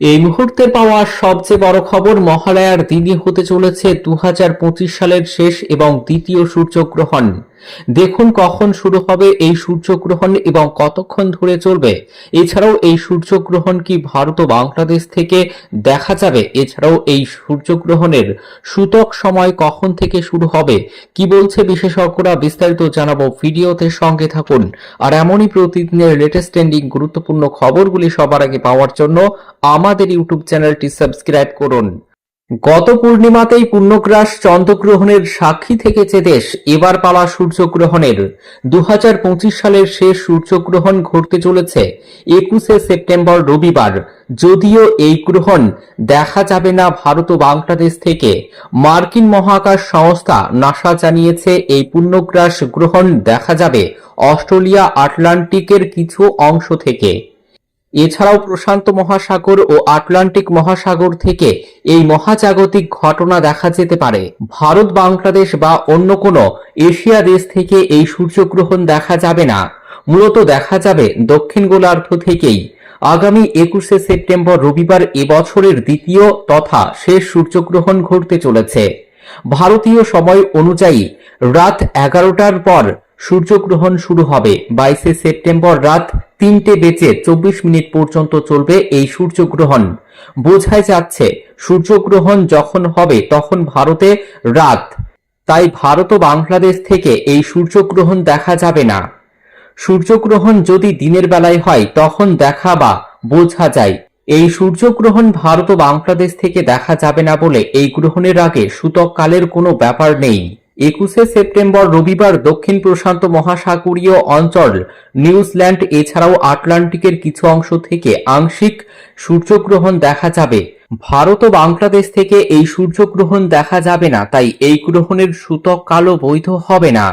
এই মুহূর্তে পাওয়া সবচেয়ে বড় খবর মহালয়ার দিনই হতে চলেছে দু হাজার পঁচিশ সালের শেষ এবং দ্বিতীয় সূর্যগ্রহণ। দেখুন কখন শুরু হবে এই সূর্যগ্রহণ এবং কতক্ষণ ধরে চলবে। এছাড়াও এই সূর্যগ্রহণ কি ভারত ও বাংলাদেশ থেকে দেখা যাবে? এছাড়াও এই সূর্যগ্রহণের সূতক সময় কখন থেকে শুরু হবে? কি বলছে বিশেষজ্ঞরা বিস্তারিত জানাব ভিডিওতে সঙ্গে থাকুন। আর এমনই প্রতিদিনের লেটেস্ট ট্রেন্ডিং গুরুত্বপূর্ণ খবরগুলি সবার আগে পাওয়ার জন্য আমাদের ইউটিউব চ্যানেলটি সাবস্ক্রাইব করুন। গত পূর্ণিমাতেই পূর্ণগ্রাস চন্দ্রগ্রহণের সাক্ষী থেকেছে দেশ। এবার পালা সূর্যগ্রহণের। দু হাজার পঁচিশ সালের শেষ সূর্যগ্রহণ ঘটতে চলেছে একুশে সেপ্টেম্বর রবিবার। যদিও এই গ্রহণ দেখা যাবে না ভারত ও বাংলাদেশ থেকে। মার্কিন মহাকাশ সংস্থা নাসা জানিয়েছে, এই পূর্ণগ্রাস গ্রহণ দেখা যাবে অস্ট্রেলিয়া আটলান্টিকের কিছু অংশ থেকে। এছাড়াও প্রশান্ত মহাসাগর ও আটলান্টিক মহাসাগর থেকে এই মহাজাগতিক ঘটনা দেখা যেতে পারে। ভারত, বাংলাদেশ বা অন্য কোনো এশিয়া দেশ থেকে এই সূর্যগ্রহণ দেখা যাবে না। মূলত দেখা যাবে দক্ষিণ গোলার্ধ থেকেই। আগামী একুশে সেপ্টেম্বর রবিবার এবছরের দ্বিতীয় তথা শেষ সূর্যগ্রহণ ঘটতে চলেছে। ভারতীয় সময় অনুযায়ী রাত এগারোটার পর সূর্যগ্রহণ শুরু হবে। বাইশে সেপ্টেম্বর রাত তিনটে বেজে চব্বিশ মিনিট পর্যন্ত চলবে এই সূর্যগ্রহণ। বোঝাই যাচ্ছে, সূর্যগ্রহণ যখন হবে তখন ভারতে রাত। তাই ভারত ও বাংলাদেশ থেকে এই সূর্যগ্রহণ দেখা যাবে না। সূর্যগ্রহণ যদি দিনের বেলায় হয়, তখন দেখা বা বোঝা যায়। এই সূর্যগ্রহণ ভারত ও বাংলাদেশ থেকে দেখা যাবে না বলে এই গ্রহণের আগে সূতক কালের কোনো ব্যাপার নেই। একুশে সেপ্টেম্বর রবিবার দক্ষিণ প্রশান্ত মহাসাগরীয় অঞ্চল নিউজিল্যান্ড, এছাড়াও আটলান্টিকের কিছু অংশ থেকে আংশিক সূর্যগ্রহণ দেখা যাবে। ভারত ও বাংলাদেশ থেকে এই সূর্যগ্রহণ দেখা যাবে না, তাই এই গ্রহণের সূতক কালো বৈধ হবে না।